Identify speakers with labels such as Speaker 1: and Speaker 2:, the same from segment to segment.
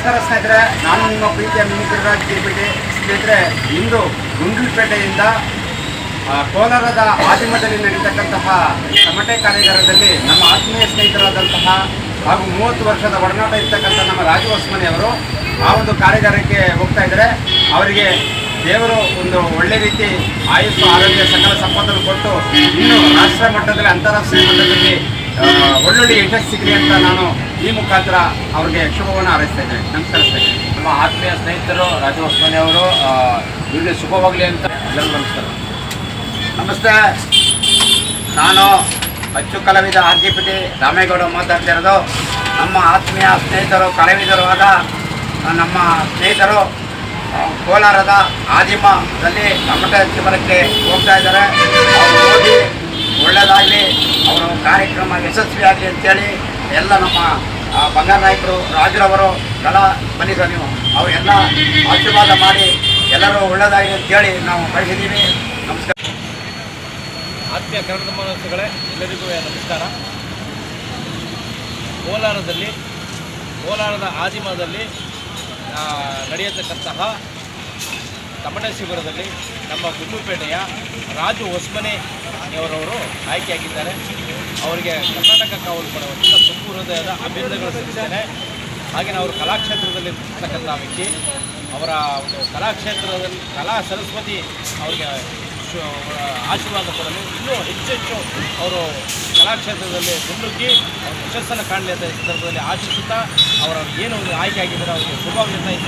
Speaker 1: ನಮಸ್ಕಾರ ಸ್ನೇಹಿತರೆ, ನಾನು ನಿಮ್ಮ ಪ್ರೀತಿಯ ಮಿಮಿಕ್ರಿರಾಜ್ ಕಿರ್ಬಿಟಿ ಸ್ನೇಹಿತರೆ, ಇಂದು ಗುಂಡ್ಲುಪೇಟೆಯಿಂದ ಕೋಲಾರದ ಆದಿಮದಲ್ಲಿ ನಡೀತಕ್ಕಂತಹ ತಮಟೆ ಕಾರ್ಯಾಗಾರದಲ್ಲಿ ನಮ್ಮ ಆತ್ಮೀಯ ಸ್ನೇಹಿತರಾದಂತಹ ಹಾಗೂ ಮೂವತ್ತು ವರ್ಷದ ಒಡನಾಟ ಇರ್ತಕ್ಕಂಥ ನಮ್ಮ ರಾಜು ಅವರು ಆ ಒಂದು ಕಾರ್ಯಾಗಾರಕ್ಕೆ ಹೋಗ್ತಾ ಇದ್ದಾರೆ. ಅವರಿಗೆ ದೇವರು ಒಂದು ಒಳ್ಳೆ ರೀತಿ ಆಯುಷ್ ಆರೋಗ್ಯ, ಸಕಲ ಸಂಪತ್ತನ್ನು ಕೊಟ್ಟು ಇನ್ನು ರಾಷ್ಟ್ರ ಮಟ್ಟದಲ್ಲಿ, ಅಂತಾರಾಷ್ಟ್ರೀಯ ಮಟ್ಟದಲ್ಲಿ ಒಳ್ಳೊಳ್ಳೆ ಯಶಸ್ಸು ಸಿಗಲಿ ಅಂತ ನಾನು ಈ ಮುಖಾಂತರ ಅವ್ರಿಗೆ ಶುಭವನ್ನು ಹಾರೈಸ್ತಾ ಇದ್ದೇನೆ. ನಮಸ್ಕಾರ ಸ್ನೇಹಿತರೆ
Speaker 2: ನಮ್ಮ ಆತ್ಮೀಯ ಸ್ನೇಹಿತರು, ರಾಜು ಹೊಸ್ಮನಿ ಅವರು ಇವರಿಗೆ ಶುಭವಾಗಲಿ ಅಂತ ಎಲ್ಲರಿಗೂ ನಮಸ್ಕಾರ.
Speaker 1: ನಮಸ್ತೆ. ನಾನು ಅಚ್ಚು ಕಲಾವಿದ R G P T Ramegowda ಮಾತಾಡ್ತಾ ಇರೋದು. ನಮ್ಮ ಆತ್ಮೀಯ ಸ್ನೇಹಿತರು, ಕಲಾವಿದರು ಆದ ನಮ್ಮ ಸ್ನೇಹಿತರು ಕೋಲಾರದ ಆದಿಮದಲ್ಲಿ ಕಮ್ಮಟ ಶಿಬಿರಕ್ಕೆ ಹೋಗ್ತಾ ಇದ್ದಾರೆ. ಅವರು ಹೋಗಿ ಒಳ್ಳೆಯದಾಗಲಿ, ಅವರ ಕಾರ್ಯಕ್ರಮ ಯಶಸ್ವಿಯಾಗಲಿ ಅಂತೇಳಿ ಎಲ್ಲ ನಮ್ಮ ಬಂಗಾರ ನಾಯಕರು ರಾಜರವರು ಕಲಾ ಸರ್ ನೀವು. ಅವರೆಲ್ಲ ಆಶೀರ್ವಾದ ಮಾಡಿ ಎಲ್ಲರೂ ಒಳ್ಳೆಯದಾಗಿದೆ ಅಂತೇಳಿ ನಾವು ಕಳಿಸಿದ್ದೀವಿ ನಮಸ್ಕಾರ.
Speaker 2: ಆತ್ಮೀಯ ಕನ್ನಡ ಮನಸ್ಸುಗಳೇ ಎಲ್ಲರಿಗೂ ನಮಸ್ಕಾರ. ಕೋಲಾರದಲ್ಲಿ, ಕೋಲಾರದ ಆದಿಮದಲ್ಲಿ ನಡೆಯತಕ್ಕಂತಹ ತಮಟೆ ಶಿಬಿರದಲ್ಲಿ ನಮ್ಮ ಗುಂಡುಪೇಟೆಯ ರಾಜು ಹೊಸ್ಮನೆ ಅವರವರು ಆಯ್ಕೆಯಾಗಿದ್ದಾರೆ. ಅವರಿಗೆ ಕರ್ನಾಟಕ ಕಾವಲು ಪಡೆ ವತಿಯಿಂದ ಹೃದಯದ ಅಭಿನಂದನೆಗಳು ಸಲ್ಲಿಸ್ತೇನೆ. ಹಾಗೆಯೇ ಅವರು ಕಲಾಕ್ಷೇತ್ರದಲ್ಲಿ ಇರ್ತಕ್ಕಂಥ ವ್ಯಕ್ತಿ, ಅವರ ಒಂದು ಕಲಾಕ್ಷೇತ್ರದಲ್ಲಿ ಕಲಾ ಸರಸ್ವತಿ ಅವರಿಗೆ ಆಶೀರ್ವಾದ ಕೊಡಲು ಇನ್ನೂ ಹೆಚ್ಚೆಚ್ಚು ಹೆಚ್ಚು ಅವರು ಕಲಾಕ್ಷೇತ್ರದಲ್ಲಿ ಮುನ್ನುಗ್ಗಿ ಅವ್ರ ಯಶಸ್ಸನ್ನು ಕಾಣಲಿ ಅಂತ ಸಂದರ್ಭದಲ್ಲಿ ಆಶಿಸುತ್ತಾ ಅವರ ಏನು ಆಯ್ಕೆ ಆಗಿದ್ದಾರೆ, ಅವರಿಗೆ ಈ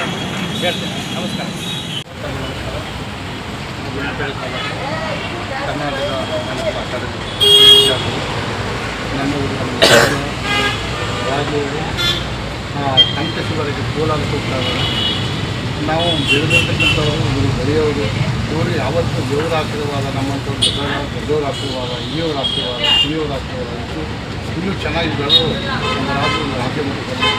Speaker 2: ಹೇಳ್ತೇನೆ. ನಮಸ್ಕಾರ.
Speaker 3: ಕರ್ನಾಟಕ ನನ್ನ ಊರಿನ ರಾಜು ಕಂಠ ಶಿವರಿಗೆ ಕೋಲಾರ ಹೋಗ್ತಾ ಇದ್ದಾರೆ ನಾವು ಬೆಳೆದಿರ್ತಕ್ಕಂಥವ್ರು, ಇವರು ಬೆಳೆಯೋರು, ಇವರು ಯಾವತ್ತೂ ದೇವರ ಆಶೀರ್ವಾದ, ನಮ್ಮಂಥವ್ರು ದೊಡ್ಡವರ ದೊಡ್ಡವರ ಆಶೀರ್ವಾದ, ಹಿರಿಯವರ ಆಶೀರ್ವಾದ ಹಿರಿಯವರ ಆಶೀರ್ವಾದ ಇದ್ದು ಇನ್ನೂ ಚೆನ್ನಾಗಿ ಬೆಳೆದು ನಮ್ಮ ರಾಜ್ಯ ರಾಜ್ಯ ಮಟ್ಟದಲ್ಲಿ